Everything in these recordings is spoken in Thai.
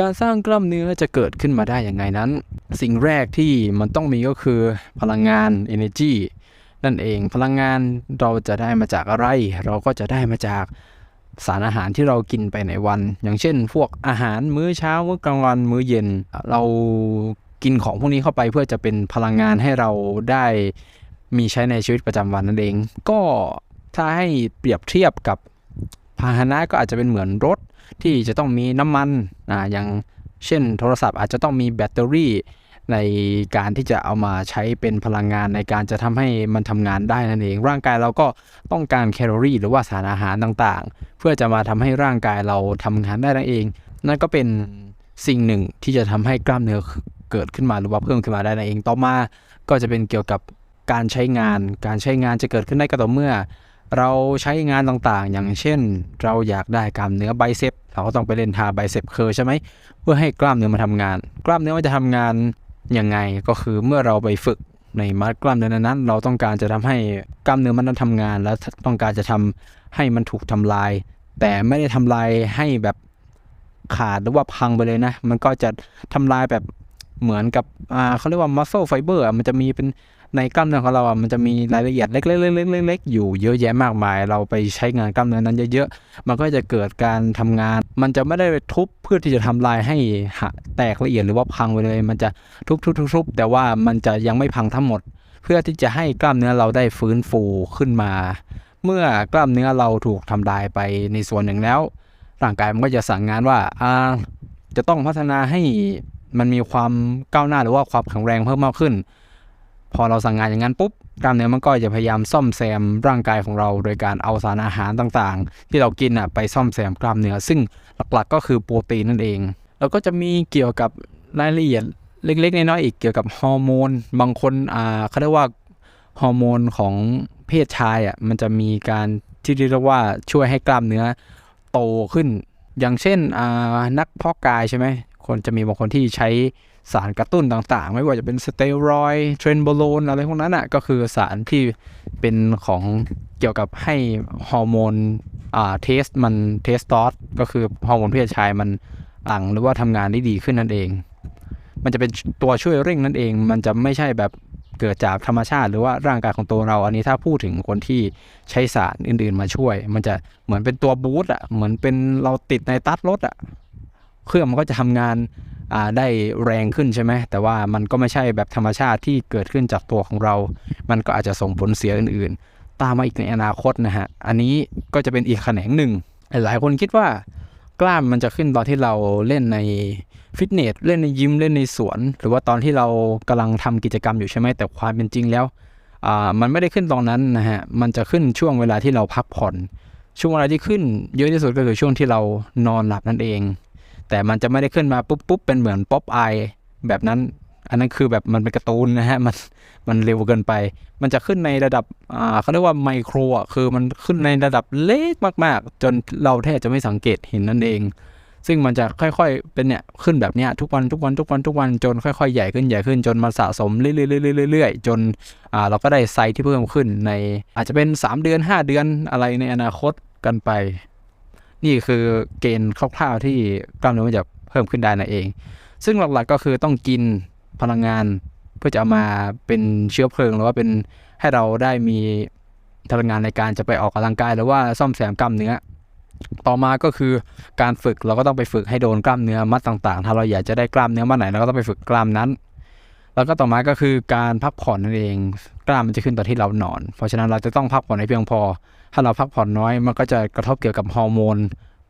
การสร้างกล้ามเนื้อจะเกิดขึ้นมาได้อย่างไงนั้น สิ่งแรกที่มันต้องมีก็คือพลังงาน energy นั่นเองพลังงานเราจะได้มาจากอะไร เราก็จะได้มาจากสารอาหารที่เรากินไปในวัน อย่างเช่น พวกอาหารมื้อเช้ามื้อกลางวันมื้อเย็น เรากินของพวกนี้เข้าไปเพื่อจะเป็นพลังงานให้เราได้มีใช้ในชีวิตประจำวันนั่นเอง ก็ถ้าให้เปรียบเทียบกับาหนะก็อาจจะเป็นเหมือนรถที่จะต้องมีน้ำมันอ่าอย่างเช่น โทรศัพท์อาจจะต้องมีแบตเตอรี่ในการที่จะเอามาใช้เป็นพลังงานในการจะทำให้มันทำงานได้นั่นเอง ร่างกายเราก็ต้องการแคลอรี่หรือว่าสารอาหารต่างๆ เพื่อจะมาทำให้ร่างกายเราทำงานได้นั่นเอง นั่นก็เป็นสิ่งหนึ่งที่จะทำให้กล้ามเนื้อเกิดขึ้นมาหรือว่าเพิ่มขึ้นมาได้นั่นเอง ต่อมาก็จะเป็นเกี่ยวกับการใช้งาน การใช้งานจะเกิดขึ้นได้ก็ต่อเมื่อ เราใช้งานต่างๆ อย่างเช่น เราอยากได้กล้ามเนื้อไบเซปเราก็ต้องไปเล่นทาไบเซปเคอร์ใช่ไหมเพื่อให้กล้ามเนื้อมาทำงาน กล้ามเนื้อมันจะทำงานยังไงก็คือเมื่อเราไปฝึกในมัดกล้ามเนื้อนั้น เราต้องการจะทำให้กล้ามเนื้อมันนั้นทำงาน แล้วต้องการจะทำให้มันถูกทำลาย แต่ไม่ได้ทำลายให้แบบขาดหรือว่าพังไปเลยนะ มันก็จะทำลายแบบ เหมือนกับอ่าเขาเรียกว่า muscle fiber อะมันจะมีเป็นในกล้ามเนื้อของเราอะมันจะมีรายละเอียดเล็กๆๆๆๆอยู่เยอะแยะมากมาย เราไปใช้งานกล้ามเนื้อนั้นเยอะๆ มันก็จะเกิดการทำงาน มันจะไม่ได้ทุบเพื่อที่จะทำลายให้หะแตกละเอียดหรือว่าพังไปเลย มันจะทุบๆๆๆแต่ว่ามันจะยังไม่พังทั้งหมด เพื่อที่จะให้กล้ามเนื้อเราได้ฟื้นฟูขึ้นมา เมื่อกล้ามเนื้อเราถูกทำลายไปในส่วนหนึ่งแล้ว ร่างกายมันก็จะสั่งงานว่าอ่าจะต้องพัฒนาให้ มันมีความก้าวหน้าหรือว่าความแข็งแรงเพิ่มมากขึ้น พอเราสั่งงานอย่างนั้นปุ๊บกล้ามเนื้อมันก็จะพยายามซ่อมแซมร่างกายของเรา โดยการเอาสารอาหารต่างๆ ที่เรากินอะไปซ่อมแซมกล้ามเนื้อซึ่งหลักๆ ก็คือโปรตีนนั่นเอง แล้วก็จะมีเกี่ยวกับรายละเอียดเล็กๆน้อยๆอีกเกี่ยวกับฮอร์โมนบางคนอ่าเขาเรียกว่าฮอร์โมนของเพศชายอะมันจะมีการที่เรียกว่าช่วยให้กล้ามเนื้อโตขึ้น อย่างเช่นอ่านักเพาะกายใช่ไหม คนจะมีบางคนที่ใช้สารกระตุ้นต่างๆ ไม่ว่าจะเป็นสเตียรอยด์เทรนโบโลนอะไรพวกนั้นอะก็คือสารที่เป็นของเกี่ยวกับให้ฮอร์โมนอ่าเทสมันเทสตอสก็คือฮอร์โมนเพศชายมันหลั่งหรือว่าทำงานได้ดีขึ้นนั่นเอง มันจะเป็นตัวช่วยเร่งนั่นเอง มันจะไม่ใช่แบบเกิดจากธรรมชาติ หรือว่าร่างกายของตัวเรา อันนี้ถ้าพูดถึงคนที่ใช้สารอื่นๆมาช่วย มันจะเหมือนเป็นตัวบูสต์อะเหมือนเป็นเราติดในตัดรถอะ เครื่องมันก็จะทำงานาได้แรงขึ้นใช่ไหมแต่ว่ามันก็ไม่ใช่แบบธรรมชาติที่เกิดขึ้นจากตัวของเรา มันก็อาจจะส่งผลเสียอื่นๆ ตามมาอีกในอนาคตนะฮะ อันนี้ก็จะเป็นอีกแขนงหนึ่ง หลายคนคิดว่ากล้ามมันจะขึ้นตอนที่เราเล่นในฟิตเนส เล่นในยิม เล่นในสวน หรือว่าตอนที่เรากำลังทำกิจกรรมอยู่ใช่ไหมแต่ความเป็นจริงแล้วมันไม่ได้ขึ้นตอนนั้นนะฮะ มันจะขึ้นช่วงเวลาที่เราพักผ่อน ช่วงเวลาที่ขึ้นเยอะที่สุดก็คือช่วงที่เรานอนหลับนั่นเอง แต่มันจะไม่ได้ขึ้นมาปุ๊บปุ๊บเป็นเหมือนป๊อปไอแบบนั้น อันนั้นคือแบบมันเป็นการ์ตูนนะฮะมันมันเร็วเกินไป มันจะขึ้นในระดับอ่าเขาเรียกว่าไมโครอะคือมันขึ้นในระดับเล็กมาก ๆ จนเราแทบจะไม่สังเกตเห็นนั่นเอง ซึ่งมันจะค่อยๆเป็นเนี่ยขึ้นแบบเนี้ยทุกวันทุกวันทุกวันทุกวันจนค่อยๆใหญ่ขึ้นใหญ่ขึ้นจนมันสะสมเรื่อยๆๆๆๆจนอ่าเราก็ได้ไซส์ที่เพิ่มขึ้นในอาจจะเป็น 3 เดือน 5 เดือนอะไรในอนาคตกันไป นี่คือเกณฑ์คร่าวๆที่กล้ามเนื้อมันจะเพิ่มขึ้นได้นั่นเอง ซึ่งหลักๆก็คือต้องกินพลังงานเพื่อจะเอามาเป็นเชื้อเพลิงหรือว่าเป็นให้เราได้มีพลังงานในการจะไปออกกำลังกายหรือว่าซ่อมแซมกล้ามเนื้อ ต่อมาก็คือการฝึกเราก็ต้องไปฝึกให้โดนกล้ามเนื้อมัดต่างๆ ถ้าเราอยากจะได้กล้ามเนื้อมัดไหนเราก็ต้องไปฝึกกล้ามนั้น แล้วก็ต่อมาก็คือการพักผ่อนนั่นเอง กล้ามมันจะขึ้นตอนที่เรานอน เพราะฉะนั้นเราจะต้องพักผ่อนให้เพียงพอ ถ้าเราพักผ่อนน้อยมันก็จะกระทบเกี่ยวกับฮอร์โมน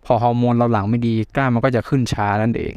พอฮอร์โมนเราหลังไม่ดีกล้ามมันก็จะขึ้นช้านั่นเอง